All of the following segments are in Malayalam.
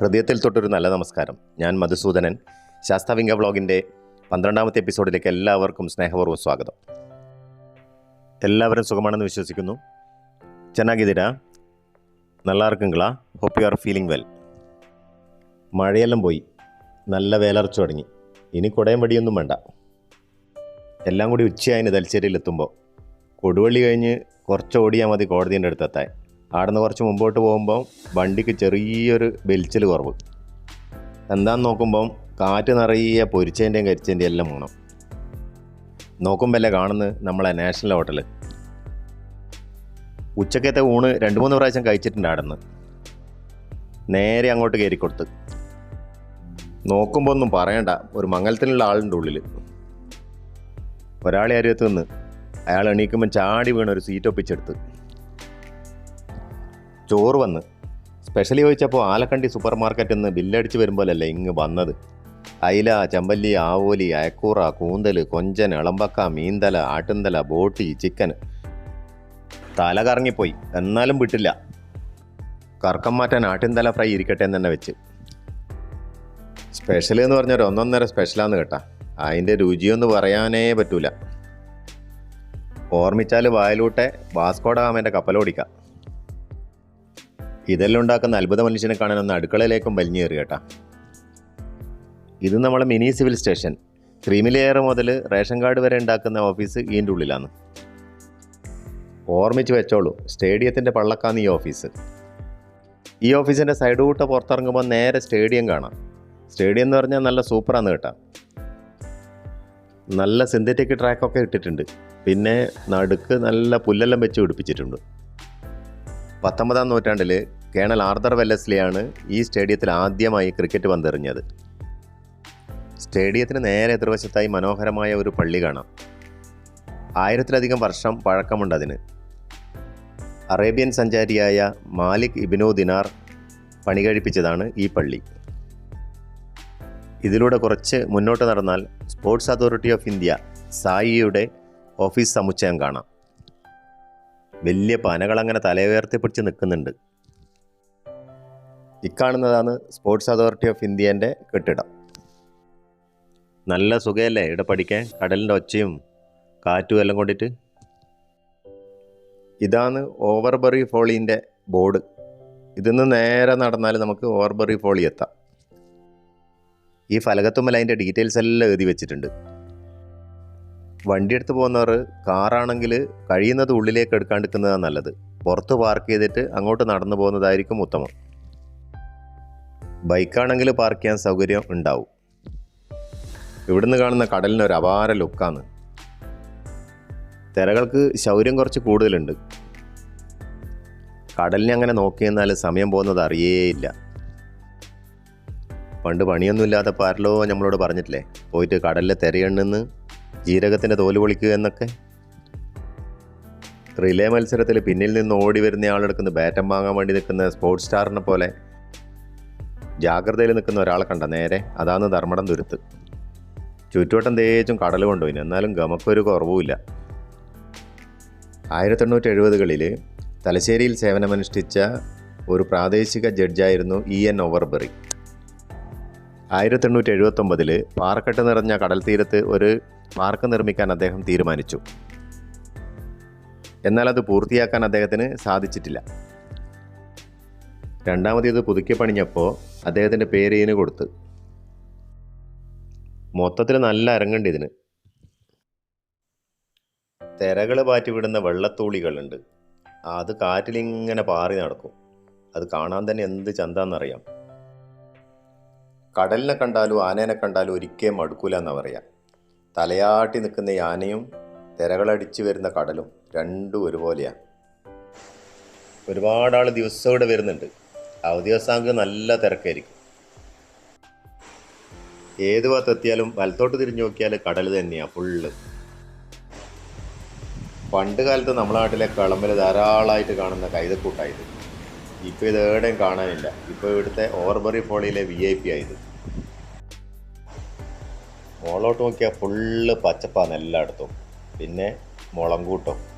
ഹൃദയത്തിൽ തൊട്ടൊരു നല്ല നമസ്കാരം. ഞാൻ മധുസൂദനൻ. ശാസ്താവിംഗ വ്ളോഗിന്റെ പന്ത്രണ്ടാമത്തെ എപ്പിസോഡിലേക്ക് എല്ലാവർക്കും സ്നേഹപൂർവം സ്വാഗതം. എല്ലാവരും സുഖമാണെന്ന് വിശ്വസിക്കുന്നു. ചെന്നാഗിതിരാ നല്ലാർക്കുങ്കളാ. Hope you are feeling well മഴയെല്ലാം പോയി. നല്ല വേലർച്ച തുടങ്ങി. ഇനി കുടയും വടിയൊന്നും വേണ്ട. എല്ലാം കൂടി ഉച്ചയായിന് തലശ്ശേരിയിലെത്തുമ്പോൾ കൊടുവള്ളി കഴിഞ്ഞ് കുറച്ച് ഓടിയാൽ മതി കോടതിന്റെ അടുത്തെത്താൻ. ആടുന്ന് കുറച്ച് മുമ്പോട്ട് പോകുമ്പം വണ്ടിക്ക് ചെറിയൊരു ബെൽച്ചിൽ കുറവ്. എന്താന്ന് നോക്കുമ്പം കാറ്റ് നിറയെ പൊരിച്ചതിന്റെയും കരിച്ചതിന്റെയും എല്ലാം വേണം നോക്കുമ്പോൾ അല്ലേ കാണുന്നത് നമ്മളെ നാഷണൽ ഹോട്ടൽ ഉച്ചക്കത്തെ ഊണ് രണ്ട് മൂന്ന് പ്രാവശ്യം കഴിച്ചിട്ടുണ്ട് അവിടെ നിന്ന് നേരെ അങ്ങോട്ട് കയറി കൊടുത്ത് നോക്കുമ്പോൾ ഒന്നും പറയണ്ട. ഒരു മംഗലത്തിനുള്ള ആളുണ്ട് ഉള്ളിൽ ഒരാളെ അരുവത്ത് നിന്ന്. അയാൾ എണീക്കുമ്പോൾ ചാടി വീണ ഒരു സീറ്റ് ഒപ്പിച്ചെടുത്ത്. ചോറ് വന്ന്. സ്പെഷ്യലി ചോദിച്ചപ്പോൾ ആലക്കണ്ടി സൂപ്പർ മാർക്കറ്റിൽ നിന്ന് ബില്ലടിച്ച് വരുമ്പോഴല്ലേ ഇങ്ങ് വന്നത്. അയില ചമ്പല്ലി ആവോലി അയക്കൂറ കൂന്തൽ കൊഞ്ചൻ ഇളമ്പക്ക മീന്തല ആട്ടുന്തല ബോട്ടി ചിക്കൻ തല കറങ്ങിപ്പോയി. എന്നാലും വിട്ടില്ല. കറക്കം മാറ്റാൻ ആട്ടിൻതല ഫ്രൈ ഇരിക്കട്ടെ എന്ന് തന്നെ വെച്ച്. സ്പെഷ്യൽ എന്ന് പറഞ്ഞൊരു ഒന്നൊന്നര സ്പെഷ്യലാന്ന് കേട്ടാ. അതിന്റെ രുചിയൊന്നും പറയാനേ പറ്റൂല. ഓർമ്മിച്ചാൽ വായലൂട്ടെ വാസ്കോഡ ഗാമന്റെ കപ്പലോടിക്കാം. ഇതെല്ലാം ഉണ്ടാക്കുന്ന അത്ഭുത മനുഷ്യനെ കാണാൻ ഒന്ന് അടുക്കളയിലേക്കും വലിഞ്ഞു കയറി കേട്ടാ. ഇത് നമ്മളെ mini civil station. Creamy layer മുതൽ റേഷൻ കാർഡ് വരെ ഉണ്ടാക്കുന്ന ഓഫീസ് ഇതിന്റെ ഉള്ളിലാണ്. ഓർമ്മിച്ച് വെച്ചോളൂ സ്റ്റേഡിയത്തിന്റെ പള്ളക്കാന്ന് ഈ ഓഫീസ്. ഈ ഓഫീസിന്റെ സൈഡ് കൂട്ട പുറത്തിറങ്ങുമ്പോൾ നേരെ സ്റ്റേഡിയം കാണാം. സ്റ്റേഡിയം എന്ന് പറഞ്ഞാൽ നല്ല സൂപ്പറാന്ന് കേട്ടാ. നല്ല സിന്തറ്റിക് ട്രാക്കൊക്കെ ഇട്ടിട്ടുണ്ട്. പിന്നെ നടുക്ക് നല്ല പുല്ലെല്ലാം വെച്ച് പിടിപ്പിച്ചിട്ടുണ്ട്. പത്തൊമ്പതാം നൂറ്റാണ്ടിൽ കേണൽ ആർദർ വെല്ലസ്ലിയാണ് ഈ സ്റ്റേഡിയത്തിൽ ആദ്യമായി ക്രിക്കറ്റ് പന്തെറിഞ്ഞത്. സ്റ്റേഡിയത്തിന് നേരെ എതിർവശത്തായി മനോഹരമായ ഒരു പള്ളി കാണാം. ആയിരത്തിലധികം വർഷം പഴക്കമുണ്ട് അതിന് അറേബ്യൻ സഞ്ചാരിയായ മാലിക് ഇബിനോ ദിനാർ പണി കഴിപ്പിച്ചതാണ് ഈ പള്ളി. ഇതിലൂടെ കുറച്ച് മുന്നോട്ട് നടന്നാൽ സ്പോർട്സ് അതോറിറ്റി ഓഫ് ഇന്ത്യ സായിയുടെ ഓഫീസ് സമുച്ചയം കാണാം. വലിയ പനകൾ അങ്ങനെ തലയുയർത്തിപ്പിടിച്ച് നിൽക്കുന്നുണ്ട്. ഇക്കാണുന്നതാണ് സ്പോർട്സ് അതോറിറ്റി ഓഫ് ഇന്ത്യേന്റെ കെട്ടിടം. നല്ല സുഖമല്ലേ ഇവിടെ പഠിക്കാൻ? കടലിന്റെ ഒച്ചയും കാറ്റും എല്ലാം കൊണ്ടിട്ട്. ഇതാണ് ഓവർബറി ഫോളീന്റെ ബോർഡ്. ഇതിന്ന് നേരെ നടന്നാൽ നമുക്ക് ഓവർബറി ഫോളി എത്താം. ഈ ഫലകത്തുമ്മൽ അതിന്റെ ഡീറ്റെയിൽസ് എല്ലാം എഴുതി വെച്ചിട്ടുണ്ട്. വണ്ടി എടുത്ത് പോകുന്നവർ കാറാണെങ്കിൽ കഴിയുന്നത് ഉള്ളിലേക്ക് എടുക്കാണ്ടിരിക്കുന്നതാണ് നല്ലത്. പുറത്ത് പാർക്ക് ചെയ്തിട്ട് അങ്ങോട്ട് നടന്നു പോകുന്നതായിരിക്കും ഉത്തമം. ബൈക്കാണെങ്കിൽ പാർക്ക് ചെയ്യാൻ സൗകര്യം ഉണ്ടാവും. ഇവിടുന്ന് കാണുന്ന കടലിന് ഒരു അപാര ലുക്കാണ്. തിരകൾക്ക് ശൗര്യം കുറച്ച് കൂടുതലുണ്ട്. കടലിനെ അങ്ങനെ നോക്കി നിന്നാൽ സമയം പോകുന്നത് അറിയേയില്ല. പണ്ട് പണിയൊന്നുമില്ലാത്ത പാരലോ നമ്മളോട് പറഞ്ഞിട്ടില്ലേ? പോയിട്ട് കടലിലെ തിരയെണ്ണെന്ന് ജീരകത്തിന്റെ തോൽ പൊളിക്കുക എന്നൊക്കെ. റിലേ മത്സരത്തിൽ പിന്നിൽ നിന്ന് ഓടി വരുന്ന ആളെടുക്കുന്ന ബാറ്റം വാങ്ങാൻ വേണ്ടി നിൽക്കുന്ന സ്പോർട്സ് സ്റ്റാറിനെ പോലെ ജാഗ്രതയിൽ നിൽക്കുന്ന ഒരാളെ കണ്ട നേരെ അതാണ് ധർമ്മടം തുരുത്ത്. ചുറ്റുവട്ടം തേച്ചും കടൽ കൊണ്ടുപോയിന് എന്നാലും ഗമക്കൊരു കുറവുമില്ല. ആയിരത്തി എണ്ണൂറ്റി എഴുപതുകളിൽ തലശ്ശേരിയിൽ സേവനമനുഷ്ഠിച്ച ഒരു പ്രാദേശിക ജഡ്ജായിരുന്നു ഇ. എൻ. ഓവർബറി. ആയിരത്തി എണ്ണൂറ്റി എഴുപത്തൊമ്പതിൽ പാറക്കെട്ട് നിറഞ്ഞ കടൽ തീരത്ത് ഒരു പാർക്ക് നിർമ്മിക്കാൻ അദ്ദേഹം തീരുമാനിച്ചു. എന്നാൽ അത് പൂർത്തിയാക്കാൻ അദ്ദേഹത്തിന് സാധിച്ചിട്ടില്ല. രണ്ടാമത് ഇത് പുതുക്കി പണിഞ്ഞപ്പോൾ അദ്ദേഹത്തിന്റെ പേര് ഇതിന് കൊടുത്ത്. മൊത്തത്തിൽ നല്ല അരങ്ങുണ്ട് ഇതിന്. തിരകൾ പാറ്റി വിടുന്ന വെള്ളത്തൂളികളുണ്ട്. അത് കാറ്റിലിങ്ങനെ പാറി നടക്കും. അത് കാണാൻ തന്നെ എന്ത് ചന്താന്നറിയാം. കടലിനെ കണ്ടാലും ആനേനെ കണ്ടാലും ഒരിക്കലും മടുക്കൂല എന്നാ പറയാം. തലയാട്ടി നിൽക്കുന്ന ആനയും തിരകളടിച്ച് വരുന്ന കടലും രണ്ടും ഒരുപോലെയാണ് ഒരുപാട് ആൾ ദിവസം ഇവിടെ വരുന്നുണ്ട്. അവധി ദിവസമാണെങ്കിൽ നല്ല തിരക്കായിരിക്കും. ഏത് ഭാഗത്തെത്തിയാലും വലത്തോട്ട് തിരിഞ്ഞു നോക്കിയാൽ കടൽ തന്നെയാണ് ഫുള്ള് പണ്ട് കാലത്ത് നമ്മുടെ നാട്ടിലെ കളമ്പിൽ ധാരാളമായിട്ട് കാണുന്ന കൈതക്കൂട്ടായത്. ഇപ്പോൾ ഇത് എവിടെയും കാണാനില്ല. ഇപ്പോൾ ഇവിടുത്തെ ഓവർബറി ഫോളിയിലെ വി ഐ പി ആയത്. മോളോട്ട് നോക്കിയാൽ ഫുള്ള് പച്ചപ്പാണ് എല്ലായിടത്തും പിന്നെ മുളം കൂട്ടം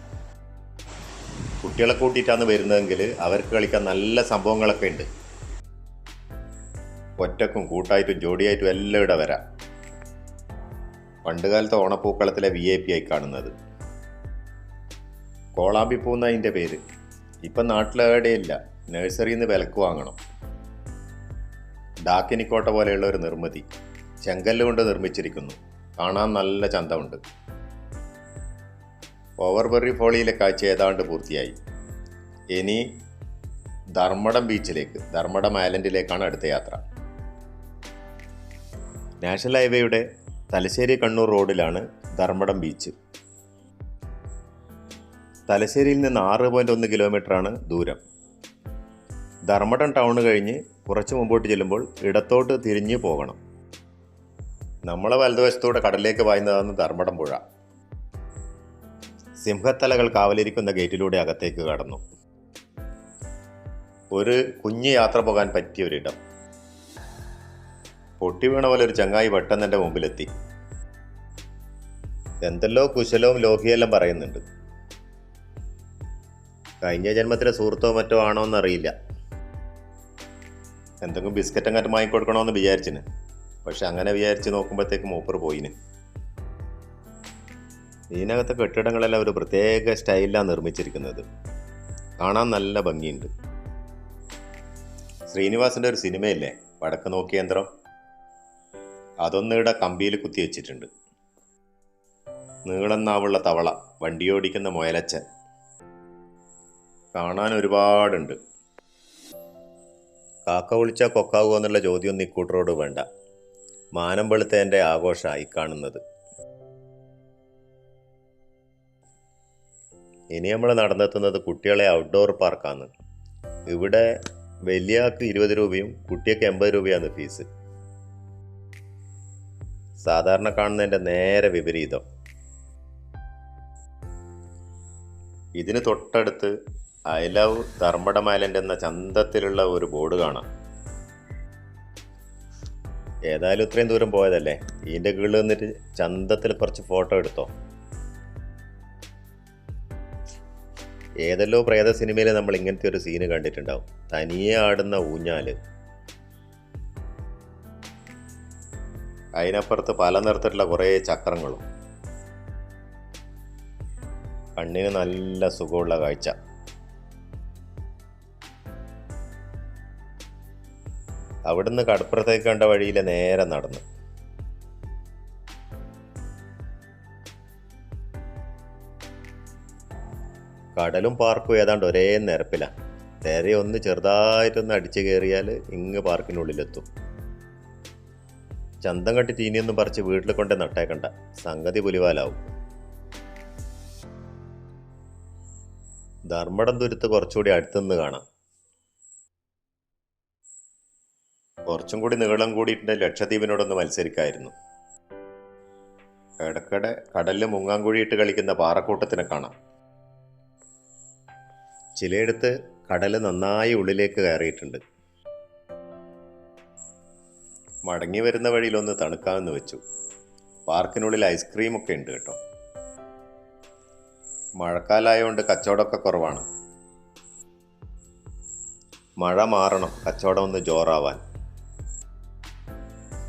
കുട്ടികളെ കൂട്ടിയിട്ടാണ് വരുന്നതെങ്കിൽ അവർക്ക് കളിക്കാൻ നല്ല സംഭവങ്ങളൊക്കെ ഉണ്ട്. ഒറ്റക്കും കൂട്ടായിട്ടും ജോഡിയായിട്ടും എല്ലാം ഇവിടെ വരാം. പണ്ടുകാലത്തെ ഓണപ്പൂക്കളത്തിലെ വി ഐ പി ആയി കാണുന്നത്. കോളാമ്പി പൂന്ന അതിന്റെ പേര്. ഇപ്പം നാട്ടിലെവിടെയില്ല. നഴ്സറിയിൽ നിന്ന് വിലക്ക് വാങ്ങണം. ഡാക്കിനിക്കോട്ട പോലെയുള്ള ഒരു നിർമ്മിതി. ചെങ്കല്ല് കൊണ്ട് നിർമ്മിച്ചിരിക്കുന്നു. കാണാൻ നല്ല ചന്തമുണ്ട്. ഓവർബെറി ഫോളിയിലെ കാഴ്ച ഏതാണ്ട് പൂർത്തിയായി. ഇനി ധർമ്മടം ബീച്ചിലേക്ക് ധർമ്മടം ഐലൻഡിലേക്കാണ് അടുത്ത യാത്ര. നാഷണൽ ഹൈവേയുടെ തലശ്ശേരി കണ്ണൂർ റോഡിലാണ് ധർമ്മടം ബീച്ച്. തലശ്ശേരിയിൽ നിന്ന് ആറ് പോയിന്റ് ഒന്ന് കിലോമീറ്ററാണ് ദൂരം. ധർമ്മടം ടൗൺ കഴിഞ്ഞ് കുറച്ച് മുമ്പോട്ട് ചെല്ലുമ്പോൾ ഇടത്തോട്ട് തിരിഞ്ഞു പോകണം. നമ്മളെ വലതുവശത്തൂടെ കടലിലേക്ക് പായുന്നതാണ് ധർമ്മടം പുഴ. സിംഹത്തലകൾ കാവലിരിക്കുന്ന ഗേറ്റിലൂടെ അകത്തേക്ക് കടന്നു. ഒരു കുഞ്ഞു യാത്ര പോകാൻ പറ്റിയ ഒരിടം. പൊട്ടി വീണ പോലെ ഒരു ചങ്ങായി പെട്ടെന്ന് എന്റെ മുമ്പിലെത്തി. എന്തെല്ലോ കുശലവും ലോഹിയെല്ലാം പറയുന്നുണ്ട്. കഴിഞ്ഞ ജന്മത്തിലെ സുഹൃത്തോ മറ്റോ ആണോ എന്നറിയില്ല. എന്തെങ്കിലും ബിസ്ക്കറ്റ് അങ്ങോട്ട് വാങ്ങിക്കൊടുക്കണമെന്ന് വിചാരിച്ചിന്. പക്ഷെ അങ്ങനെ വിചാരിച്ച് നോക്കുമ്പോഴത്തേക്ക് മൂപ്പർ പോയിന്. ഇതിനകത്തെ കെട്ടിടങ്ങളെല്ലാം ഒരു പ്രത്യേക സ്റ്റൈലിലാണ് നിർമ്മിച്ചിരിക്കുന്നത്. കാണാൻ നല്ല ഭംഗിയുണ്ട്. ശ്രീനിവാസിന്റെ ഒരു സിനിമയില്ലേ? വടക്ക് നോക്കിയന്ത്രം അതൊന്നിവിടെ കമ്പിയിൽ കുത്തിവെച്ചിട്ടുണ്ട് നീളം നാവുള്ള തവള വണ്ടിയോടിക്കുന്ന മുയലച്ചൻ. കാണാൻ ഒരുപാടുണ്ട്. കാക്ക വിളിച്ചാൽ കൊക്കാവുക എന്നുള്ള ചോദ്യമൊന്നും ഇക്കൂട്ടറോട് വേണ്ട. മാനം വെളുത്തേന്റെ ആഘോഷമായി കാണുന്നത്. ഇനി നമ്മൾ നടന്നെത്തുന്നത് കുട്ടികളെ ഔട്ട്ഡോർ പാർക്കാണ് ഇവിടെ വലിയ ആൾക്ക് ഇരുപത് രൂപയും കുട്ടിയൊക്കെ എൺപത് രൂപയാണ് ഫീസ് സാധാരണ കാണുന്നതിന്റെ നേരെ വിപരീതം. ഇതിന് തൊട്ടടുത്ത് ഐ ലവ് ധർമ്മട ഐലൻഡ് എന്ന ചന്തത്തിലുള്ള ഒരു ബോർഡ് കാണാം. ഏതായാലും ഇത്രയും ദൂരം പോയതല്ലേ? ഇതിന്റെ കീഴിൽ നിന്നിട്ട് ചന്തത്തിൽ കുറച്ച് ഫോട്ടോ എടുത്തോ? ഏതല്ലോ പ്രേത സിനിമയിൽ നമ്മൾ ഇങ്ങനത്തെ ഒരു സീന് കണ്ടിട്ടുണ്ടാവും. തനിയെ ആടുന്ന ഊഞ്ഞാൽ. അതിനപ്പുറത്ത് പല നിറത്തിലുള്ള കുറേ ചക്രങ്ങളും. കണ്ണിന് നല്ല സുഖമുള്ള കാഴ്ച. അവിടുന്ന് കടപ്പുറത്തേക്ക് കണ്ട വഴിയിൽ നേരെ നടന്നു. കടലും പാർക്കും ഏതാണ്ട് ഒരേ നിരപ്പിലാണ് നേരെ ഒന്ന് ചെറുതായിട്ടൊന്ന് അടിച്ചു കയറിയാൽ ഇങ്ങ് പാർക്കിനുള്ളിലെത്തും. ചന്തം കട്ടി തീനിയൊന്നും പറിച്ച് വീട്ടിൽ കൊണ്ട് നട്ടേക്കണ്ട. സംഗതി പുലിവാലാവും. ധർമ്മടം തുരുത്ത് കുറച്ചുകൂടി അടുത്തുനിന്ന് കാണാം. കുറച്ചും കൂടി നീളം കൂടിയിട്ട് ലക്ഷദ്വീപിനോടൊന്ന് മത്സരിക്കായിരുന്നു. ഇടയ്ക്കിടെ കടലിൽ മുങ്ങാങ്കുഴിയിട്ട് കളിക്കുന്ന പാറക്കൂട്ടത്തിനെ കാണാം. ചിലയിടത്ത് കടൽ നന്നായി ഉള്ളിലേക്ക് കയറിയിട്ടുണ്ട്. മടങ്ങി വരുന്ന വഴിയിലൊന്ന് തണുക്കാമെന്ന് വെച്ചു. പാർക്കിനുള്ളിൽ ഐസ്ക്രീം ഒക്കെ ഉണ്ട് കേട്ടോ. മഴക്കാലമായതുകൊണ്ട് കച്ചവടമൊക്കെ കുറവാണ്. മഴ മാറണം കച്ചവടം ഒന്ന് ജോറാവാൻ.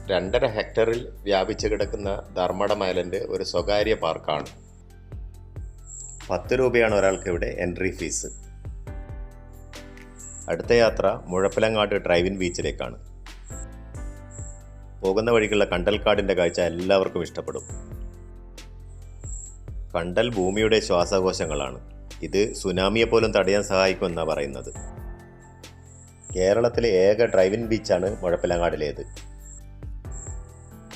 രണ്ടര ഹെക്ടറിൽ വ്യാപിച്ചു കിടക്കുന്ന ധർമ്മടം ഐലൻഡ് ഒരു സ്വകാര്യ പാർക്കാണ്. പത്ത് രൂപയാണ് ഒരാൾക്ക് ഇവിടെ എൻട്രി ഫീസ്. അടുത്ത യാത്ര മുഴപ്പിലങ്ങാട് ഡ്രൈവിൻ ബീച്ചിലേക്കാണ്. പോകുന്ന വഴിക്കുള്ള കണ്ടൽക്കാടിന്റെ കാഴ്ച എല്ലാവർക്കും ഇഷ്ടപ്പെടും. കണ്ടൽ ഭൂമിയുടെ ശ്വാസകോശങ്ങളാണ്. ഇത് സുനാമിയെ പോലും തടയാൻ സഹായിക്കുമെന്നാണ് പറയുന്നത്. കേരളത്തിലെ ഏക ഡ്രൈവിൻ ബീച്ചാണ് മുഴപ്പിലങ്ങാടിലേത്.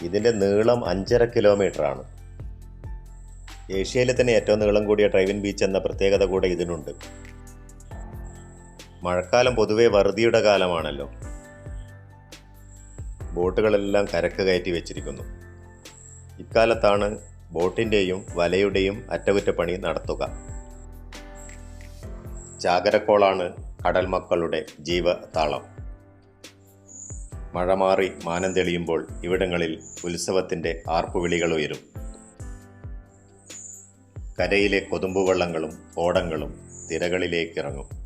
ഇതിന്റെ നീളം അഞ്ചര കിലോമീറ്ററാണ്. ഏഷ്യയിലെ തന്നെ ഏറ്റവും നീളം കൂടിയ ഡ്രൈവിൻ ബീച്ച് എന്ന പ്രത്യേകത കൂടെ ഇതിനുണ്ട്. മഴക്കാലം പൊതുവെ വറുതിയുടെ കാലമാണല്ലോ. ബോട്ടുകളെല്ലാം കരക്ക് കയറ്റി വെച്ചിരിക്കുന്നു. ഇക്കാലത്താണ് ബോട്ടിന്റെയും വലയുടെയും അറ്റകുറ്റപ്പണി നടത്തുക. ചാകരക്കോളാണ് കടൽ മക്കളുടെ ജീവതാളം. മഴ മാറി മാനം തെളിയുമ്പോൾ ഇവിടങ്ങളിൽ ഉത്സവത്തിന്റെ ആർപ്പുവിളികൾ ഉയരും. കരയിലെ കൊതുമ്പുവള്ളങ്ങളും ഓടങ്ങളും തിരകളിലേക്കിറങ്ങും.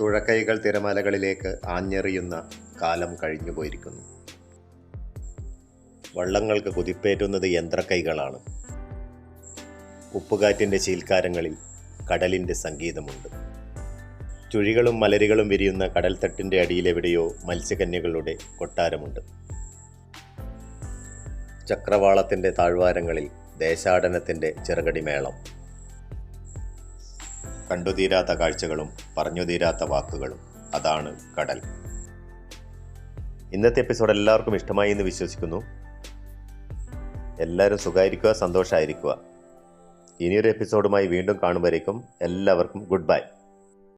തുഴക്കൈകൾ തിരമലകളിലേക്ക് ആഞ്ഞെറിയുന്ന കാലം കഴിഞ്ഞു പോയിരിക്കുന്നു. വള്ളങ്ങൾക്ക് കുതിപ്പേറ്റുന്നത് യന്ത്രക്കൈകളാണ്. ഉപ്പുകാറ്റിന്റെ ശീൽക്കാരങ്ങളിൽ കടലിന്റെ സംഗീതമുണ്ട്. ചുഴികളും മലരികളും വിരിയുന്ന കടൽത്തട്ടിന്റെ അടിയിലെവിടെയോ മത്സ്യകന്യകളുടെ കൊട്ടാരമുണ്ട്. ചക്രവാളത്തിന്റെ താഴ്വാരങ്ങളിൽ ദേശാടനത്തിന്റെ ചെറുകടിമേളം. കണ്ടുതീരാത്ത കാഴ്ചകളും പറഞ്ഞുതീരാത്ത വാക്കുകളും. അതാണ് കടൽ. ഇന്നത്തെ എപ്പിസോഡ് എല്ലാവർക്കും ഇഷ്ടമായി എന്ന് വിശ്വസിക്കുന്നു. എല്ലാവരും സുഖമായിരിക്കുക സന്തോഷമായിരിക്കുക. ഇനിയൊരു എപ്പിസോഡുമായി വീണ്ടും കാണുമ്പോഴേക്കും എല്ലാവർക്കും ഗുഡ് ബൈ.